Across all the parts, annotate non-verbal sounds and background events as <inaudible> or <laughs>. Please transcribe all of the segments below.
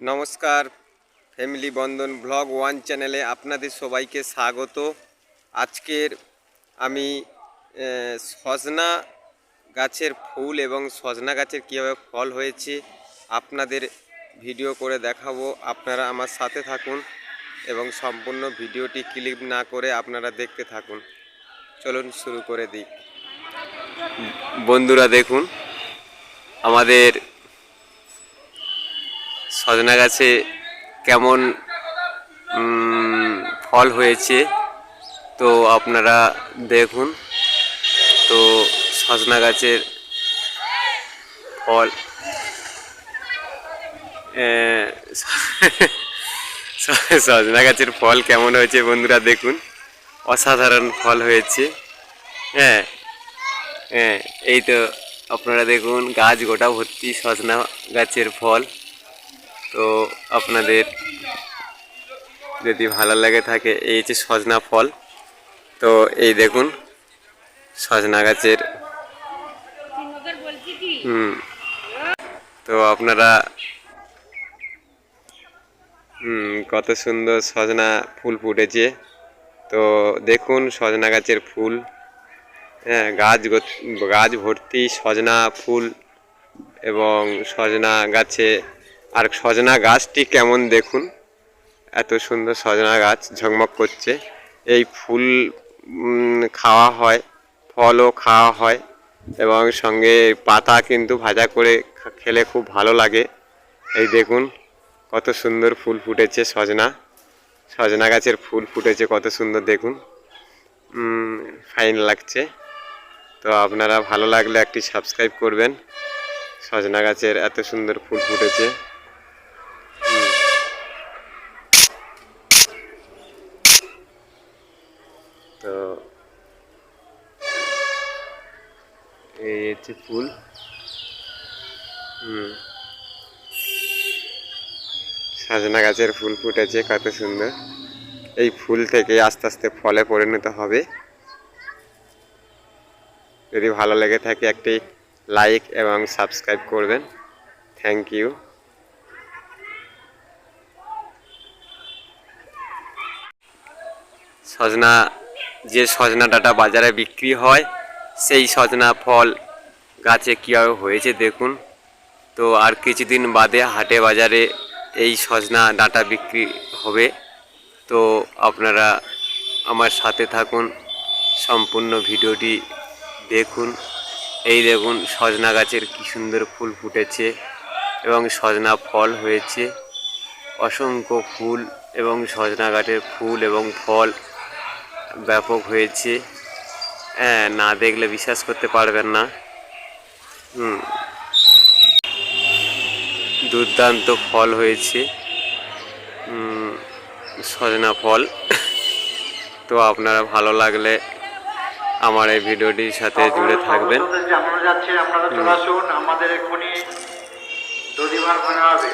নমস্কার, ফ্যামিলি বন্ধন blog one চ্যানেলে আপনাদের সবাইকে স্বাগত। আজকের আমি সজনা গাছের ফুল এবং সজনা গাছের কীভাবে ফল হয়েছে আপনাদের ভিডিও করে দেখাবো। আপনারা আমার সাথে থাকুন এবং সম্পূর্ণ ভিডিওটি ক্লিপ না করে আপনারা দেখতে থাকুন। চলুন শুরু করে দিই। বন্ধুরা দেখুন, আমাদের সজনা গাছে কেমন ফল হয়েছে, তো আপনারা দেখুন। তো সজনা গাছের ফল সজনা গাছের ফল কেমন হয়েছে বন্ধুরা দেখুন। অসাধারণ ফল হয়েছে। হ্যাঁ হ্যাঁ এই তো আপনারা দেখুন, গাছ গোটা ভর্তি সজনা গাছের ফল। তো আপনাদের যদি ভালো লাগে থাকে, এই হচ্ছে সজনা ফল। তো এই দেখুন, সজনা গাছের হুম, তো আপনারা হুম, কত সুন্দর সজনা ফুল ফুটেছে। তো দেখুন, সজনা গাছের ফুল। হ্যাঁ গাছ গাছ ভর্তি সজনা ফুল এবং সজনা গাছে আর সজনা গাছটি কেমন দেখুন? এত সুন্দর সজনা গাছ ঝকমক করছে। এই ফুল খাওয়া হয়, ফলও খাওয়া হয় এবং সঙ্গে পাতা কিন্তু ভাজা করে খেলে খুব ভালো লাগে। এই দেখুন কত সুন্দর ফুল ফুটেছে সজনা। সজনা গাছের ফুল ফুটেছে কত সুন্দর দেখুন। ফাইন লাগছে। তো আপনারা ভালো লাগলে একটি সাবস্ক্রাইব করবেন। সজনা গাছের এত সুন্দর ফুল ফুটেছে। তো এই হচ্ছে ফুল। হুম। সজনা গাছের ফুল ফুটেছে, কত সুন্দর। এই ফুল থেকে আস্তে আস্তে ফলে পরিণত হবে। যদি ভালো লেগে থাকে একটি লাইক এবং সাবস্ক্রাইব করবেন। Thank you. সজনা যে সজনা ডাটা বাজারে বিক্রি হয়, সেই সজনা ফল গাছে কীভাবে হয়েছে দেখুন। তো আর কিছুদিন বাদে হাটে বাজারে এই সজনা ডাটা বিক্রি হবে। তো আপনারা আমার সাথে থাকুন, সম্পূর্ণ ভিডিওটি দেখুন। এই দেখুন সজনা গাছের কি সুন্দর ফুল ফুটেছে এবং সজনা ফল হয়েছে। অসংখ্য ফুল এবং সজনা গাছের ফুল এবং ফল ব্যাপক হয়েছে। হ্যাঁ না দেখলে বিশ্বাস করতে পারবেন না। হুম। দুর্দান্ত ফল হয়েছে। সজনা ফল। তো আপনারা ভালো লাগলে আমার এই ভিডিওটির সাথে জুড়ে থাকবেন। আপনাদের জানানো যাচ্ছে আপনারা চলে আসুন। আমাদের এক্ষুনি দধিভার হবে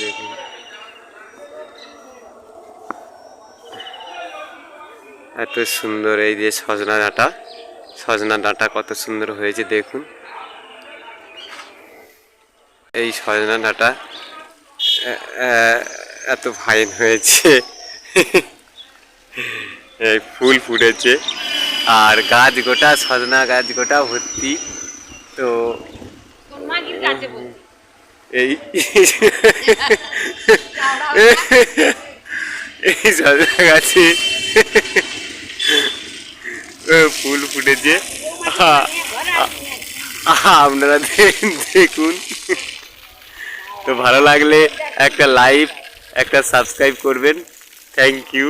দেখুন এত সুন্দর এই যে সজনা ডাঁটা। সজনা ডাঁটা কত সুন্দর হয়েছে দেখুন। এই সজনা ডাঁটা এত ফাইন হয়েছে। এই ফুল ফুটেছে। আর গাছ গোটা সজনা গাছ গোটা ভর্তি। তো এই <laughs> এই সজনা গাছে। ফুল ফুটেছে। আপনারা দেখুন তো ভালো লাগলে একটা লাইক একটা সাবস্ক্রাইব করবেন। Thank you